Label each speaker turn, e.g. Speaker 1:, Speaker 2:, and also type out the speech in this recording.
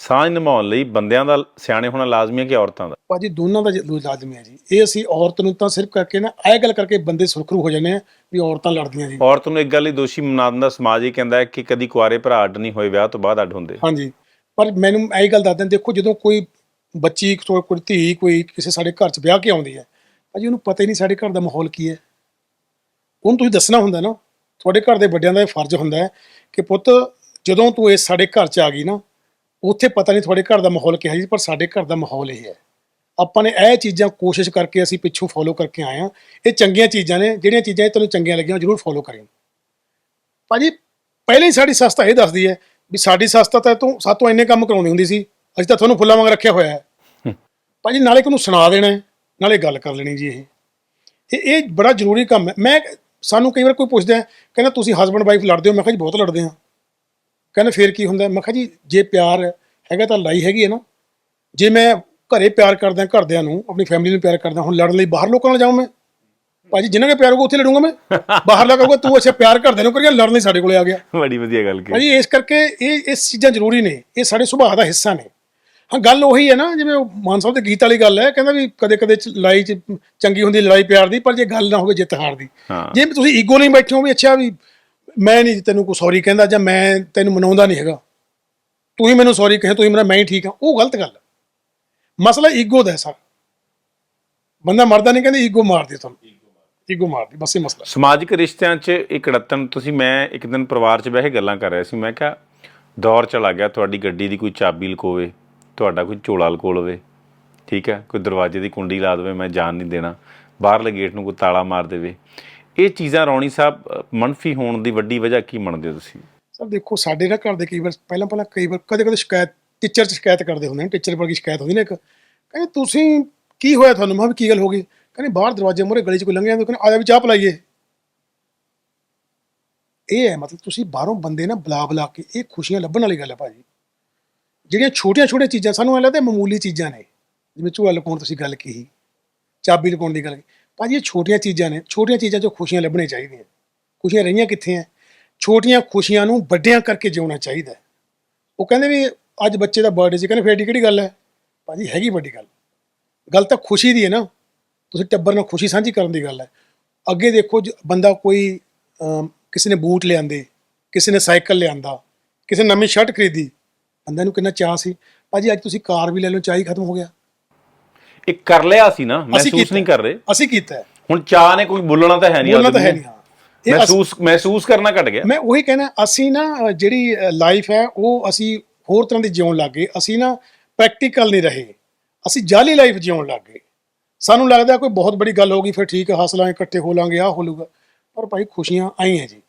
Speaker 1: ਸਾਂਝ ਨਿਭਾਉਣ ਲਈ ਬੰਦਿਆਂ ਦਾ ਸਿਆਣੇ ਹੋਣਾ ਲਾਜ਼ਮੀ ਹੈ ਕਿ ਔਰਤਾਂ ਦਾ?
Speaker 2: ਭਾਜੀ ਦੋਨਾਂ ਦਾ ਲਾਜ਼ਮੀ ਹੈ ਜੀ। ਇਹ ਅਸੀਂ ਔਰਤ ਨੂੰ ਤਾਂ ਸਿਰਫ ਕਰਕੇ ਨਾ ਇਹ ਗੱਲ ਕਰਕੇ ਬੰਦੇ ਸੁਰਖਰੂ ਹੋ ਜਾਂਦੇ ਆ ਵੀ ਔਰਤਾਂ ਲੜਦੀਆਂ ਜੀ।
Speaker 1: ਔਰਤ ਨੂੰ ਇੱਕ ਗੱਲ ਹੀ ਦੋਸ਼ੀ ਬਣਾ ਦਿੰਦਾ ਸਮਾਜ ਹੀ ਕਹਿੰਦਾ ਹੈ ਕਿ ਕਦੀ ਕੁਆਰੇ ਭਰਾ ਅੱਡ ਨਹੀਂ ਹੋਏ ਵਿਆਹ ਤੋਂ ਬਾਅਦ ਅੱਡ ਹੁੰਦੇ।
Speaker 2: ਹਾਂਜੀ। ਪਰ ਮੈਨੂੰ ਇਹ ਗੱਲ ਦੱਸਦੇ ਦੇਖੋ ਜਦੋਂ ਕੋਈ ਬੱਚੀ ਕੋਈ ਕੋਈ ਧੀ ਕੋਈ ਕਿਸੇ ਸਾਡੇ ਘਰ 'ਚ ਵਿਆਹ ਕੇ ਆਉਂਦੀ ਹੈ ਭਾਜੀ ਉਹਨੂੰ ਪਤਾ ਹੀ ਨਹੀਂ ਸਾਡੇ ਘਰ ਦਾ ਮਾਹੌਲ ਕੀ ਹੈ। ਉਹਨੂੰ ਤੁਸੀਂ ਦੱਸਣਾ ਹੁੰਦਾ ਨਾ ਤੁਹਾਡੇ ਘਰ ਦੇ ਵੱਡਿਆਂ ਦਾ ਇਹ ਫਰਜ਼ ਹੁੰਦਾ ਹੈ ਕਿ ਪੁੱਤ ਜਦੋਂ ਤੂੰ ਇਸ ਸਾਡੇ ਘਰ 'ਚ ਆ ਗਈ ਨਾ ਉੱਥੇ ਪਤਾ ਨਹੀਂ ਤੁਹਾਡੇ ਘਰ ਦਾ ਮਾਹੌਲ ਕਿਹਾ ਜੀ ਪਰ ਸਾਡੇ ਘਰ ਦਾ ਮਾਹੌਲ ਇਹ ਹੈ। ਆਪਾਂ ਨੇ ਇਹ ਚੀਜ਼ਾਂ ਕੋਸ਼ਿਸ਼ ਕਰਕੇ ਅਸੀਂ ਪਿੱਛੋਂ ਫੋਲੋ ਕਰਕੇ ਆਏ ਆ ਇਹ ਚੰਗੀਆਂ ਚੀਜ਼ਾਂ ਨੇ ਜਿਹੜੀਆਂ ਚੀਜ਼ਾਂ ਇਹ ਤੈਨੂੰ ਚੰਗੀਆਂ ਲੱਗੀਆਂ ਜ਼ਰੂਰ ਫੋਲੋ ਕਰੀਂ ਭਾਜੀ ਪਹਿਲੇ ਹੀ ਸਾਡੀ ਸੱਸ ਤਾਂ ਇਹ ਦੱਸਦੀ ਹੈ ਵੀ ਸਾਡੀ ਸੱਸ ਤਾਂ ਤੈ ਤੂੰ ਸਾਤੋਂ ਇੰਨੇ ਕੰਮ ਕਰਾਉਂਦੀ ਹੁੰਦੀ ਸੀ ਅਸੀਂ ਤਾਂ ਤੁਹਾਨੂੰ ਫੁੱਲਾਂ ਵਾਂਗ ਰੱਖਿਆ ਹੋਇਆ ਹੈ। ਭਾਜੀ ਨਾਲੇ ਕਿਨੂੰ ਸੁਣਾ ਦੇਣਾ ਨਾਲੇ ਗੱਲ ਕਰ ਲੈਣੀ ਜੀ ਇਹ। ਇਹ ਇਹ ਬੜਾ ਜ਼ਰੂਰੀ ਕੰਮ ਹੈ। ਮੈਂ ਸਾਨੂੰ ਕਈ ਵਾਰ ਕੋਈ ਪੁੱਛਦਾ ਹੈ, ਕਹਿੰਦਾ ਤੁਸੀਂ ਹਸਬੰਡ ਵਾਈਫ ਲੜਦੇ ਹੋ ਮੈਂ ਕਿਹਾ ਜੀ ਬਹੁਤ ਲੜਦੇ ਹਾਂ। ਕਹਿੰਦਾ ਫੇਰ ਕੀ ਹੁੰਦਾ? ਮੈਂ ਕਿਹਾ ਜੀ ਜੇ ਪਿਆਰ ਹੈਗਾ ਤਾਂ ਲੜਾਈ ਹੈਗੀ ਹੈ ਨਾ। ਜੇ ਮੈਂ ਘਰੇ ਪਿਆਰ ਕਰਦਾ ਘਰਦਿਆਂ ਨੂੰ ਆਪਣੀ ਫੈਮਿਲੀ ਨੂੰ ਪਿਆਰ ਕਰਦਾ ਹੁਣ ਲੜਨ ਲਈ ਬਾਹਰ ਲੋਕਾਂ ਨਾਲ ਜਾਵਾਂ ਮੈਂ? ਭਾਜੀ ਜਿਨ੍ਹਾਂ ਨੇ ਪਿਆਰ ਹੋਊਗਾ ਉੱਥੇ ਲੜੂੰਗਾ ਮੈਂ। ਬਾਹਰ ਲਾ ਕਹੂਗਾ ਤੂੰ ਅੱਛਾ ਪਿਆਰ ਘਰਦਿਆਂ ਨੂੰ ਕਰੀਆ ਲੜਨ ਲਈ ਸਾਡੇ ਕੋਲੇ ਆ ਗਿਆ।
Speaker 1: ਬੜੀ ਵਧੀਆ ਗੱਲ ਕੀਤੀ
Speaker 2: ਭਾਜੀ ਇਸ ਕਰਕੇ ਇਹ ਇਸ ਚੀਜ਼ਾਂ ਜ਼ਰੂਰੀ ਨੇ। ਇਹ ਸਾਡੇ ਸੁਭਾਅ ਦਾ ਹਿੱਸਾ ਨੇ। ਹਾਂ ਗੱਲ ਉਹੀ ਹੈ ਨਾ ਜਿਵੇਂ ਉਹ ਮਾਨ ਸਾਹਿਬ ਦੇ ਗੀਤ ਵਾਲੀ ਗੱਲ ਹੈ ਕਹਿੰਦਾ ਵੀ ਕਦੇ ਕਦੇ ਲੜਾਈ ਚ ਚੰਗੀ ਹੁੰਦੀ ਲੜਾਈ ਪਿਆਰ ਦੀ ਪਰ ਜੇ ਗੱਲ ਨਾ ਹੋਵੇ ਜਿੱਤ ਹਾਰ ਦੀ। ਜੇ ਤੁਸੀਂ ਈਗੋ ਲਈ ਬੈਠੇ ਹੋ ਵੀ ਅੱਛਾ ਵੀ ਮੈਂ ਨਹੀਂ ਤੈਨੂੰ ਕੋਈ ਸੌਰੀ ਕਹਿੰਦਾ ਜਾਂ ਮੈਂ ਤੈਨੂੰ ਮਨਾਉਂਦਾ ਨਹੀਂ ਹੈਗਾ। ਤੂੰ ਹੀ ਮੈਨੂੰ ਸੌਰੀ ਕਹੇ, ਤੂੰ ਹੀ ਮੇਰਾ ਮੈਂ ਹੀ ਠੀਕ ਹਾਂ। ਉਹ ਗਲਤ ਗੱਲ ਮਸਲਾ ਈਗੋ ਦਾ ਹੈ ਸਰ। ਬੰਦਾ ਮਰਦਾ ਨਹੀਂ, ਕਹਿੰਦੇ ਈਗੋ ਮਾਰਦੀ ਤੁਹਾਨੂੰ। ਈਗੋ ਮਾਰਦੀ, ਬਸ ਇਹ ਮਸਲਾ
Speaker 1: ਸਮਾਜਿਕ ਰਿਸ਼ਤਿਆਂ 'ਚ ਇੱਕ ਅੜਤਨ ਤੁਸੀਂ ਮੈਂ ਇੱਕ ਦਿਨ ਪਰਿਵਾਰ 'ਚ ਬਹਿ ਕੇ ਗੱਲਾਂ ਕਰ ਰਿਹਾ ਸੀ, ਮੈਂ ਕਿਹਾ, ਦੌਰ ਚਲਾ ਗਿਆ, ਤੁਹਾਡੀ ਗੱਡੀ ਦੀ ਕੋਈ ਚਾਬੀ ਲਕੋਵੇ, ਤੁਹਾਡਾ ਕੋਈ ਝੋਲਾ ਲਕੋ ਲਵੇ ਠੀਕ ਹੈ? ਕੋਈ ਦਰਵਾਜ਼ੇ ਦੀ ਕੁੰਡੀ ਲਾ ਦੇਵੇ, ਮੈਂ ਜਾਣ ਨਹੀਂ ਦੇਣਾ। ਬਾਹਰਲੇ ਗੇਟ ਨੂੰ ਕੋਈ ਤਾਲਾ ਮਾਰ ਦੇਵੇ। ਇਹ ਚੀਜ਼ਾਂ ਰੌਣੀ ਸਾਹਿਬ ਅ, ਹੋਣ ਦੀ ਵੱਡੀ ਵਜ੍ਹਾ ਕੀ ਮੰਨਦੇ ਹੋ ਤੁਸੀਂ?
Speaker 2: ਸਰ ਦੇਖੋ ਸਾਡੇ ਨਾ ਘਰ ਦੇ ਕਈ ਵਾਰ ਪਹਿਲਾਂ ਪਹਿਲਾਂ ਕਈ ਵਾਰ ਕਦੇ ਕਦੇ ਸ਼ਿਕਾਇਤ ਟੀਚਰ ਚ ਸ਼ਿਕਾਇਤ ਕਰਦੇ ਹੁੰਦੇ ਨੇ ਟੀਚਰ ਵਰਗੀ ਸ਼ਿਕਾਇਤ ਹੁੰਦੀ ਨੇ ਇੱਕ। ਕਹਿੰਦੇ ਤੁਸੀਂ ਕੀ ਹੋਇਆ ਤੁਹਾਨੂੰ? ਮੈਂ ਵੀ ਕੀ ਗੱਲ ਹੋ ਗਈ? ਕਹਿੰਦੇ ਬਾਹਰ ਦਰਵਾਜ਼ੇ ਮੂਹਰੇ ਗਲੀ ਚ ਕੋਈ ਲੰਘਿਆ? ਕਹਿੰਦੇ ਆ ਜਾ ਵੀ ਚਾਹ ਪਲਾਈਏ। ਇਹ ਹੈ ਮਤਲਬ ਤੁਸੀਂ ਬਾਹਰੋਂ ਬੰਦੇ ਨਾ ਬੁਲਾ ਬੁਲਾ ਕੇ ਇਹ ਖੁਸ਼ੀਆਂ ਲੱਭਣ ਵਾਲੀ ਗੱਲ ਹੈ ਭਾਜੀ। ਜਿਹੜੀਆਂ ਛੋਟੀਆਂ ਛੋਟੀਆਂ ਚੀਜ਼ਾਂ ਸਾਨੂੰ ਐ ਲੱਗਦਾ ਮਾਮੂਲੀ ਚੀਜ਼ਾਂ ਨੇ। ਜਿਵੇਂ ਝੂਲਾ ਲਪਾਉਣ ਤੁਸੀਂ ਗੱਲ ਕਹੀ ਚਾਬੀ ਲਪਾਉਣ ਦੀ ਗੱਲ ਕਹੀ। ਭਾਜੀ ਇਹ ਛੋਟੀਆਂ ਚੀਜ਼ਾਂ ਨੇ, ਛੋਟੀਆਂ ਚੀਜ਼ਾਂ 'ਚੋਂ ਖੁਸ਼ੀਆਂ ਲੱਭਣੀਆਂ ਚਾਹੀਦੀਆਂ। ਖੁਸ਼ੀਆਂ ਰਹੀਆਂ ਕਿੱਥੇ ਐ? ਛੋਟੀਆਂ ਖੁਸ਼ੀਆਂ ਨੂੰ ਵੱਡਿਆਂ ਕਰਕੇ ਜਿਉਣਾ ਚਾਹੀਦਾ ਉਹ ਕਹਿੰਦੇ ਵੀ ਅੱਜ ਬੱਚੇ ਦਾ ਬਰਥਡੇ ਸੀ, ਕਹਿੰਦੇ ਫੇਰ ਏਡੀ ਕਿਹੜੀ ਗੱਲ ਹੈ ਭਾਜੀ ਹੈਗੀ ਵੱਡੀ ਗੱਲ। ਗੱਲ ਤਾਂ ਖੁਸ਼ੀ ਦੀ ਹੈ ਨਾ। ਤੁਸੀਂ ਟੱਬਰ ਨਾਲ ਖੁਸ਼ੀ ਸਾਂਝੀ ਕਰਨ ਦੀ ਗੱਲ ਹੈ ਅੱਗੇ ਦੇਖੋ ਜ- ਬੰਦਾ ਕੋਈ ਕਿਸੇ ਨੇ ਬੂਟ ਲਿਆਂਦੇ, ਕਿਸੇ ਨੇ ਸਾਈਕਲ ਲਿਆਂਦਾ, ਕਿਸੇ ਨੇ ਨਵੀਂ ਸ਼ਰਟ ਖਰੀਦੀ, ਬੰਦੇ ਨੂੰ ਕਿੰਨਾ ਚਾਹ ਸੀ। ਭਾਜੀ ਅੱਜ ਤੁਸੀਂ ਕਾਰ ਵੀ ਲੈ ਲਓ, ਚਾਹ ਹੀ ਖਤਮ ਹੋ ਗਿਆ।
Speaker 1: ਇਹ ਕਰ ਲਿਆ ਸੀ ਨਾ ਮਹਿਸੂਸ। ਨਹੀਂ ਕਰ ਰਹੇ।
Speaker 2: ਅਸੀਂ ਕੀਤਾ
Speaker 1: ਹੁਣ ਚਾਹ ਨੇ ਕੋਈ ਬੋਲਣਾ ਤਾਂ ਹੈ ਨਹੀਂ
Speaker 2: ਬੋਲਣਾ ਤਾਂ ਹੈ। ਨਹੀਂ ਹਾਂ।
Speaker 1: ਮਹਿਸੂਸ ਮਹਿਸੂਸ ਕਰਨਾ ਘਟ ਗਿਆ।
Speaker 2: ਮੈਂ ਉਹੀ ਕਹਿਣਾ ਅਸੀਂ ਨਾ ਜਿਹੜੀ ਲਾਈਫ ਹੈ ਉਹ ਅਸੀਂ ਹੋਰ ਤਰ੍ਹਾਂ ਦੀ ਜਿਉਣ ਲੱਗ ਗਏ। ਅਸੀਂ ਨਾ ਪ੍ਰੈਕਟੀਕਲ ਨਹੀਂ ਰਹੇ। ਅਸੀਂ ਜਾਲੀ ਲਾਈਫ ਜਿਉਣ ਲੱਗ ਗਏ। ਸਾਨੂੰ ਲੱਗਦਾ ਕੋਈ ਬਹੁਤ ਬੜੀ ਗੱਲ ਹੋ ਗਈ ਫਿਰ ਠੀਕ ਹੈ ਹੱਸ ਲਾਂਗੇ ਇਕੱਠੇ ਹੋ ਲਾਂਗੇ ਆਹ ਹੋ ਲੂਗਾ ਪਰ ਭਾਈ ਖੁਸ਼ੀਆਂ ਆਈਆਂ ਜੀ।